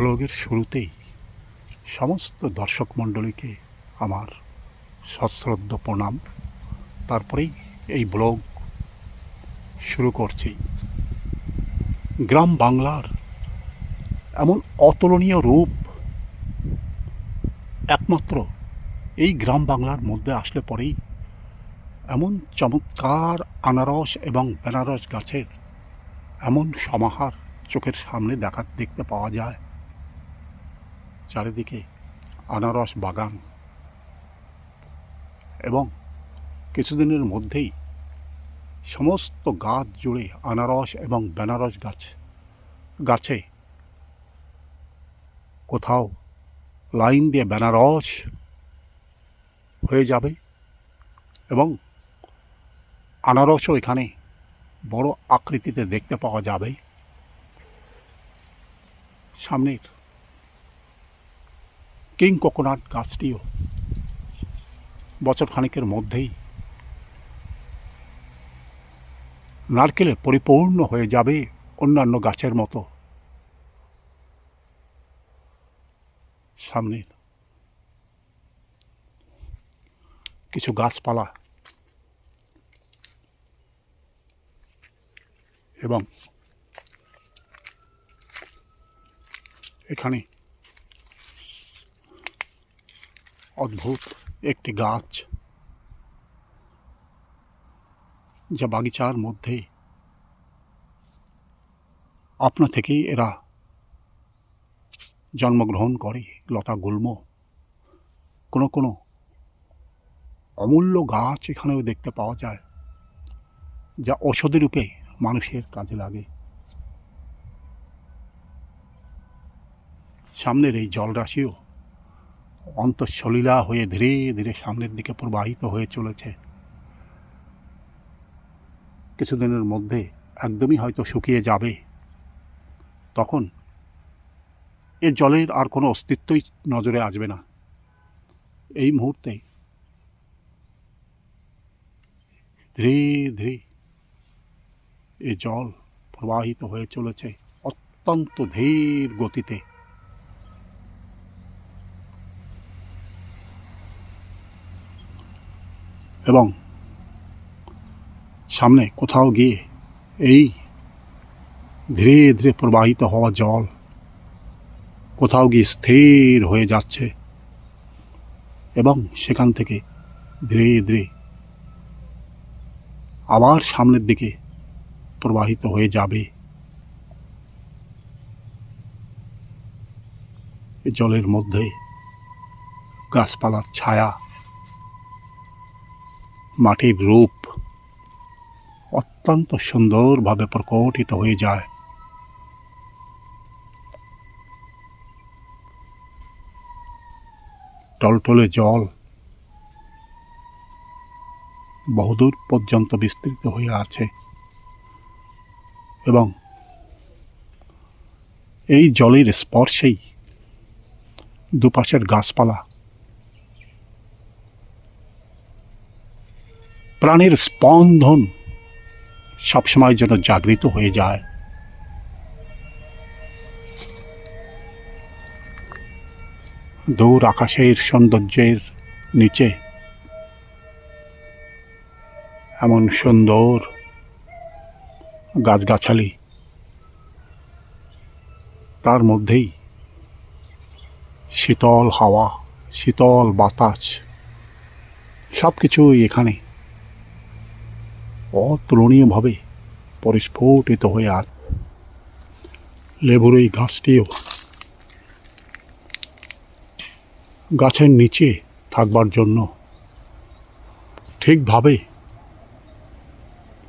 ব্লগের শুরুতেই সমস্ত দর্শক মণ্ডলীকে আমার সশ্রদ্ধ প্রণাম। তারপরেই এই ব্লগ শুরু করছি। গ্রাম বাংলার এমন অতুলনীয় রূপ একমাত্র এই গ্রাম বাংলার মধ্যে আসলে পরেই এমন চমৎকার আনারস এবং বেনারস গাছের এমন সমাহার চোখের সামনে দেখা, দেখতে পাওয়া যায়। চারিদিকে আনারস বাগান এবং কিছুদিনের মধ্যেই সমস্ত গাছ জুড়ে আনারস এবং বেনারস গাছ গাছে কোথাও লাইন দিয়ে বেনারস হয়ে যাবে এবং আনারসও এখানে বড় আকৃতিতে দেখতে পাওয়া যাবে। সামনের কিং কোকোনাট গাছটিও বছর খানিকের মধ্যেই নারকেলে পরিপূর্ণ হয়ে যাবে অন্যান্য গাছের মতো। সামনে কিছু গাছপালা এবং এখানে অদ্ভুত একটি গাছ যা বাগিচার মধ্যে আপনা থেকেই এরা জন্মগ্রহণ করে। লতা গুল্ম কোনো কোনো অমূল্য গাছ এখানেও দেখতে পাওয়া যায়, যা ঔষধি রূপে মানুষের কাজে লাগে। সামনের এই জলরাশিও অন্তঃসলীলা হয়ে ধীরে ধীরে সামনের দিকে প্রবাহিত হয়ে চলেছে। কিছুদিনের মধ্যে একদমই হয়তো শুকিয়ে যাবে। তখন এ জলের আর কোনো অস্তিত্বই নজরে আসবে না। এই মুহূর্তে ধীরে ধীরে এ জল প্রবাহিত হয়ে চলেছে অত্যন্ত ধীর গতিতে। এবং সামনে কোথাও গিয়ে এই ধীরে ধীরে প্রবাহিত হওয়া জল কোথাও গিয়ে স্থির হয়ে যাচ্ছে এবং সেখান থেকে ধীরে ধীরে আবার সামনের দিকে প্রবাহিত হয়ে যাবে। জলের মধ্যে গাছপালার ছায়া মাটির রূপ অত্যন্ত সুন্দরভাবে প্রকটিত হয়ে যায়। টলটলে জল বহুদূর পর্যন্ত বিস্তৃত হয়ে আছে এবং এই জলের স্পর্শেই দুপাশের গাছপালা প্রাণের স্পন্দন সবসময় যেন জাগৃত হয়ে যায়। দূর আকাশের সৌন্দর্যের নিচে এমন সুন্দর গাছগাছালি, তার মধ্যেই শীতল হাওয়া, শীতল বাতাস সব কিছুই এখানে। অতুলনীয়ভাবে পরিস্ফুটিত হয়ে আজ লেবুর এই গাছটিও গাছের নিচে থাকবার জন্য ঠিকভাবে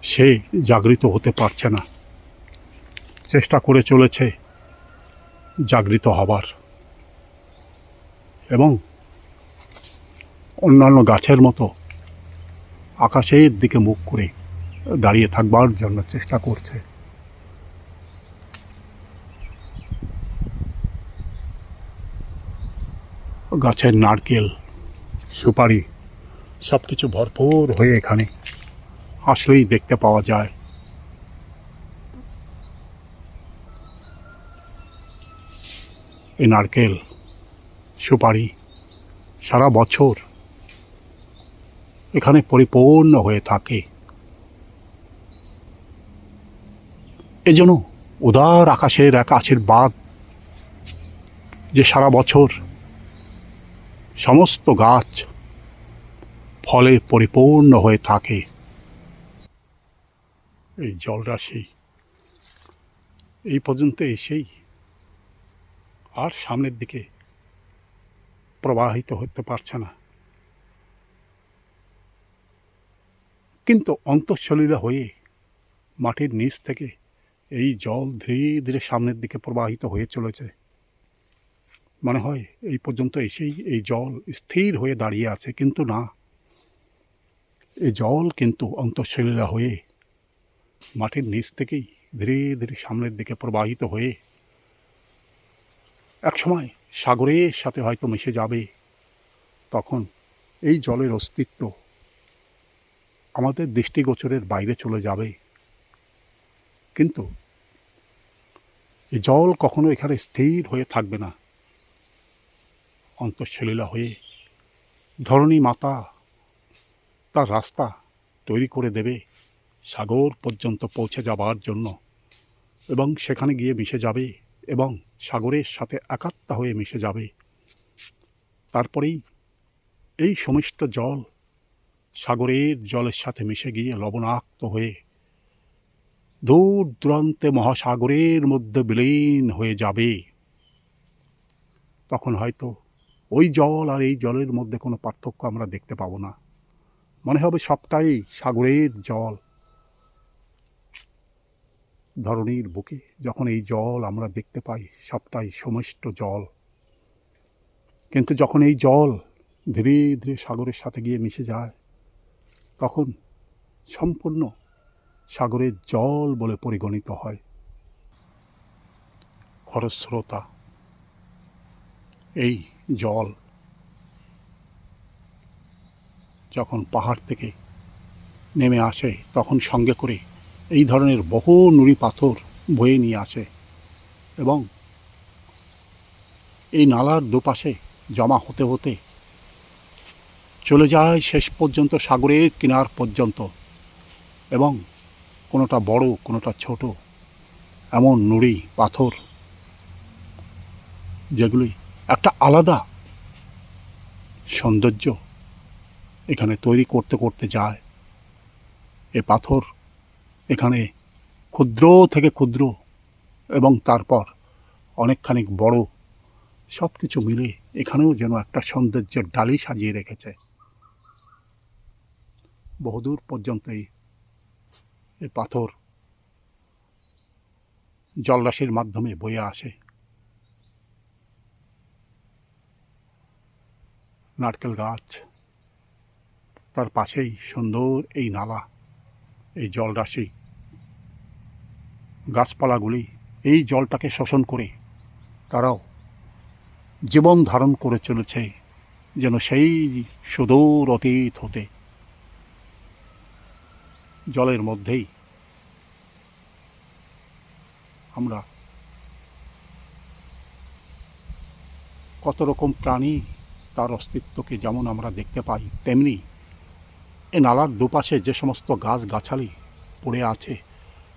সে জাগৃত হতে পারছে না। চেষ্টা করে চলেছে জাগৃত হবার। এবং অন্যান্য গাছের মতো আকাশের দিকে মুখ করে দাঁড়িয়ে থাকবার জন্য চেষ্টা করছে। গাছের নারকেল, সুপারি সব কিছু ভরপুর হয়ে এখানে আসলেই দেখতে পাওয়া যায়। এই নারকেল, সুপারি সারা বছর এখানে পরিপূর্ণ হয়ে থাকে। এজন্য উদার আকাশের এক আশীর্বাদ যে সারা বছর সমস্ত গাছ ফলে পরিপূর্ণ হয়ে থাকে। এই জলরাশি এই পর্যন্ত এসেই আর সামনের দিকে প্রবাহিত হতে পারছে না। কিন্তু অন্তঃসলীলা হয়ে মাটির নিচ থেকে এই জল ধীরে ধীরে সামনের দিকে প্রবাহিত হয়ে চলেছে। মনে হয় এই পর্যন্ত এসেই এই জল স্থির হয়ে দাঁড়িয়ে আছে, কিন্তু না। এই জল কিন্তু অন্তঃসলীলা হয়ে মাটির নিচ থেকেই ধীরে ধীরে সামনের দিকে প্রবাহিত হয়ে একসময় সাগরের সাথে হয়তো মিশে যাবে, তখন এই জলের অস্তিত্ব আমাদের দৃষ্টিগোচরের বাইরে চলে যাবে। কিন্তু এই জল কখনো এখানে স্থির হয়ে থাকবে না। অন্তঃসলীলা হয়ে ধরণী মাতা তার রাস্তা তৈরি করে দেবে সাগর পর্যন্ত পৌঁছে যাবার জন্য এবং সেখানে গিয়ে মিশে যাবে এবং সাগরের সাথে একাত্মা হয়ে মিশে যাবে। তারপরেই এই সমস্ত জল সাগরের জলের সাথে মিশে গিয়ে লবণাক্ত হয়ে দূর দূরান্তে মহাসাগরের মধ্যে বিলীন হয়ে যাবে। তখন হয়তো ওই জল আর এই জলের মধ্যে কোনো পার্থক্য আমরা দেখতে পাবো না। মনে হবে সবটাই সাগরের জল। ধরণীর বুকে যখন এই জল আমরা দেখতে পাই, সবটাই সমষ্ট জল। কিন্তু যখন এই জল ধীরে ধীরে সাগরের সাথে গিয়ে মিশে যায়, তখন সম্পূর্ণ সাগরের জল বলে পরিগণিত হয়। খরস্রোতা, এই জল যখন পাহাড় থেকে নেমে আসে, তখন সঙ্গে করে এই ধরনের বহু নুড়ি পাথর বয়ে নিয়ে আসে এবং এই নালার দুপাশে জমা হতে হতে চলে যায় শেষ পর্যন্ত সাগরের কিনার পর্যন্ত এবং কোনোটা বড়, কোনোটা ছোট, এমন নুড়ি, পাথর, যেগুলি একটা আলাদা সৌন্দর্য এখানে তৈরি করতে করতে যায়। এ পাথর এখানে ক্ষুদ্র থেকে ক্ষুদ্র এবং তারপর অনেকখানি বড় সব কিছু মিলে এখানেও যেন একটা সৌন্দর্যের ডালি সাজিয়ে রেখেছে। বহুদূর পর্যন্ত এই এই পাথর জলরাশির মাধ্যমে বয়ে আসে। নারকেল গাছ, তার পাশেই সুন্দর এই নালা, এই জলরাশি। গাছপালাগুলি এই জলটাকে শোষণ করে তারাও জীবন ধারণ করে চলেছে যেন সেই সুদূর অতীত হতে। জলের মধ্যেই আমরা কত রকম প্রাণী তার অস্তিত্বকে যেমন আমরা দেখতে পাই, তেমনি এ নালার দুপাশে যে সমস্ত গাছ গাছালি পড়ে আছে,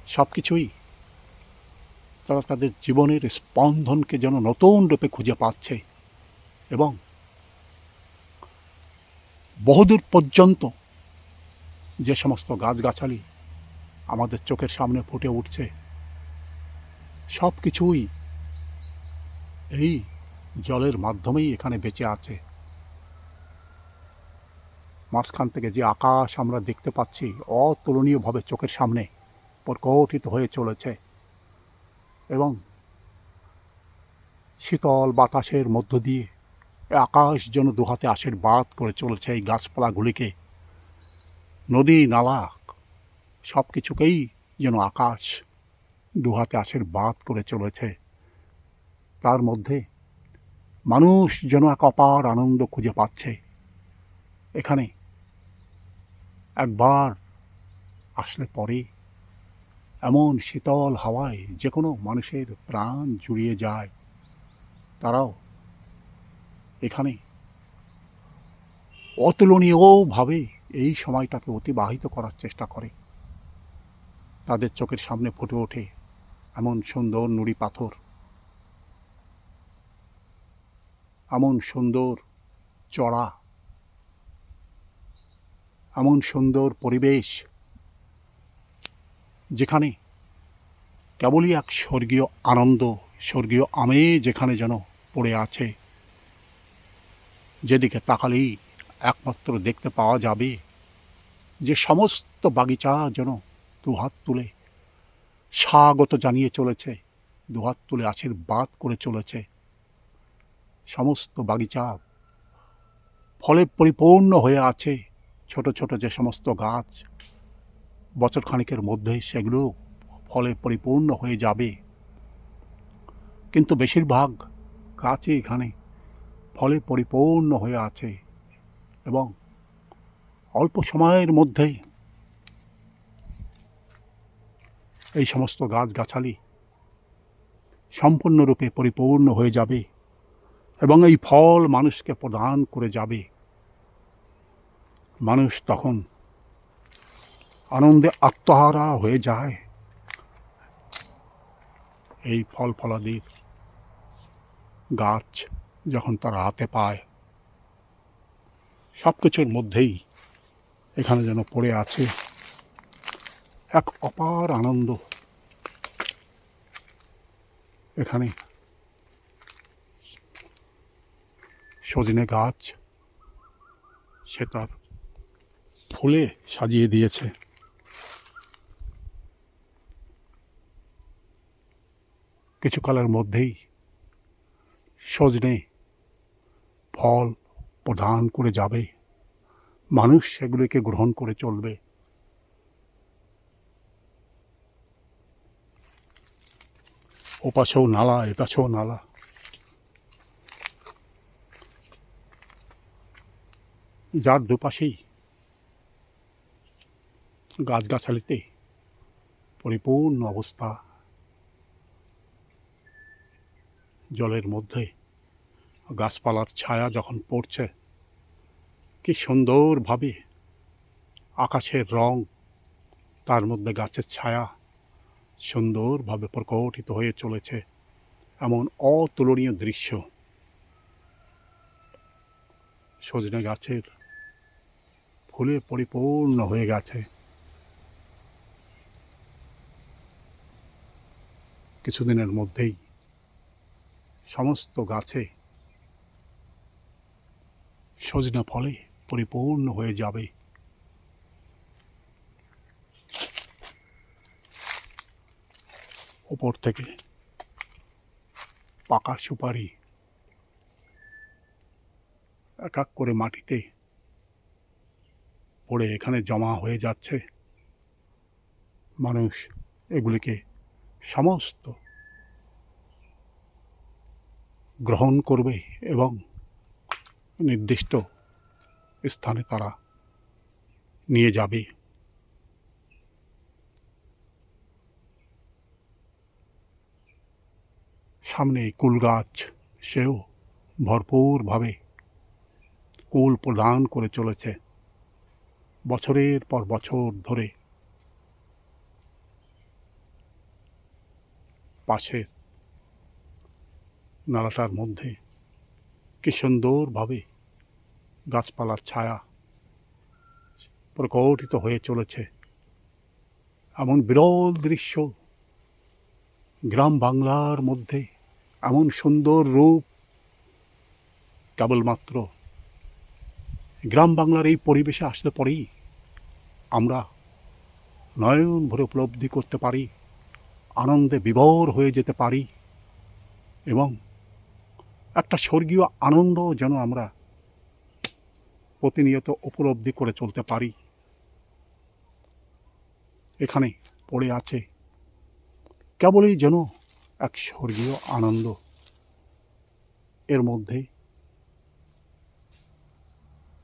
সব কিছুই তারা তাদের জীবনের স্পন্দনকে যেন নতুন রূপে খুঁজে পাচ্ছে এবং বহুদূর পর্যন্ত যে সমস্ত গাছগাছালি আমাদের চোখের সামনে ফুটে উঠছে, সব কিছুই এই জলের মাধ্যমেই এখানে বেঁচে আছে। মাঝখান থেকে যে আকাশ আমরা দেখতে পাচ্ছি, অতুলনীয়ভাবে চোখের সামনে প্রকটিত হয়ে চলেছে এবং শীতল বাতাসের মধ্য দিয়ে আকাশ যেন দুহাতে আশীর্বাদ করে চলেছে এই গাছপালাগুলিকে। নদী, নালা সব কিছুকেই যেন আকাশ দুহাতে আশীর্বাদ করে চলেছে। তার মধ্যে মানুষ যেন এক অপার আনন্দ খুঁজে পাচ্ছে। এখানে একবার আসলে পরে এমন শীতল হাওয়ায় যে কোনো মানুষের প্রাণ জুড়িয়ে যায়, তারাও এখানে অতুলনীয়ভাবে এই সময়টাকে অতিবাহিত করার চেষ্টা করে। তাদের চোখের সামনে ফুটে ওঠে এমন সুন্দর নুড়ি পাথর। এমন সুন্দর চড়া। এমন সুন্দর পরিবেশ যেখানে কেবলই এক স্বর্গীয় আনন্দ, স্বর্গীয় আমেজ যেখানে যেন পড়ে আছে। যেদিকে তাকালেই একমাত্র দেখতে পাওয়া যাবে যে সমস্ত বাগিচা যেন দুহাত তুলে স্বাগত জানিয়ে চলেছে, দুহাত তুলে আশীর্বাদ করে চলেছে। সমস্ত বাগিচা ফলে পরিপূর্ণ হয়ে আছে। ছোট ছোট যে সমস্ত গাছ বছর খানিকের মধ্যেই সেগুলো ফলে পরিপূর্ণ হয়ে যাবে। কিন্তু বেশিরভাগ গাছই এখানে ফলে পরিপূর্ণ হয়ে আছে। এবং অল্প সময়ের মধ্যেই এই সমস্ত গাছগাছালি সম্পূর্ণরূপে পরিপূর্ণ হয়ে যাবে এবং এই ফল মানুষকে প্রদান করে যাবে। মানুষ তখন আনন্দে আত্মহারা হয়ে যায় এই ফল ফলাদির গাছ যখন তারা হাতে পায়। সব কিছুর মধ্যেই এখানে যেন পড়ে আছে এক অপার আনন্দ। এখানে সজনে গাছ সে তার ফুলে সাজিয়ে দিয়েছে। কিছুকালের মধ্যেই সজনে ফল প্রদান করে যাবে। মানুষ সেগুলিকে গ্রহণ করে চলবে। ওপাশেও নালা, এপাশেও নালা। যার দুপাশেই গাছগাছালিতে পরিপূর্ণ অবস্থা। জলের মধ্যে গাছপালার ছায়া যখন পড়ছে, কি সুন্দরভাবে আকাশের রং, তার মধ্যে গাছের ছায়া সুন্দরভাবে প্রকটিত হয়ে চলেছে এমন অতুলনীয় দৃশ্য। সজনে গাছের ফুলে পরিপূর্ণ হয়ে গেছে। কিছুদিনের মধ্যেই সমস্ত গাছে সজনা ফলে পরিপূর্ণ হয়ে যাবে। ওপর থেকে পাকা সুপারি এক এক করে মাটিতে পড়ে এখানে জমা হয়ে যাচ্ছে। মানুষ এগুলিকে সমস্ত গ্রহণ করবে এবং নির্দিষ্ট স্থানে তারা নিয়ে যাবে। সামনে কুল গাছ, সেও ভরপুরভাবে কুল প্রদান করে চলেছে। বছরের পর বছর ধরে পাশের নালাটার মধ্যে কি সুন্দরভাবে গাছপালার ছায়া প্রকটিত হয়ে চলেছে। এমন বিরল দৃশ্য গ্রাম বাংলার মধ্যে এমন সুন্দর রূপ কেবলমাত্র গ্রাম বাংলার এই পরিবেশে আসলে পরেই আমরা নয়ন ভরে উপলব্ধি করতে পারি, আনন্দে বিভোর হয়ে যেতে পারি এবং একটা স্বর্গীয় আনন্দ যেন আমরা প্রতিনিয়ত উপলব্ধি করে চলতে পারি। এখানে পড়ে আছে, কেবলই যেন এক স্বর্গীয় আনন্দ। এর মধ্যে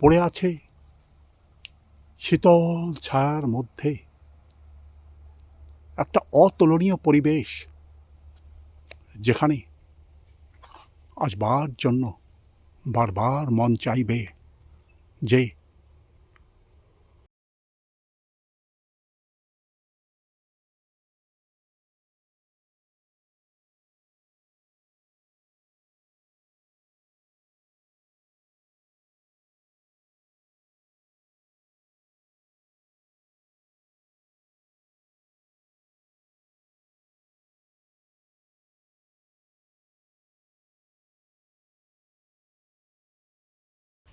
পড়ে আছে, শীতল ছায়ার মধ্যে একটা অতুলনীয় পরিবেশ, যেখানে আসবার জন্য বারবার মন চাইবে যে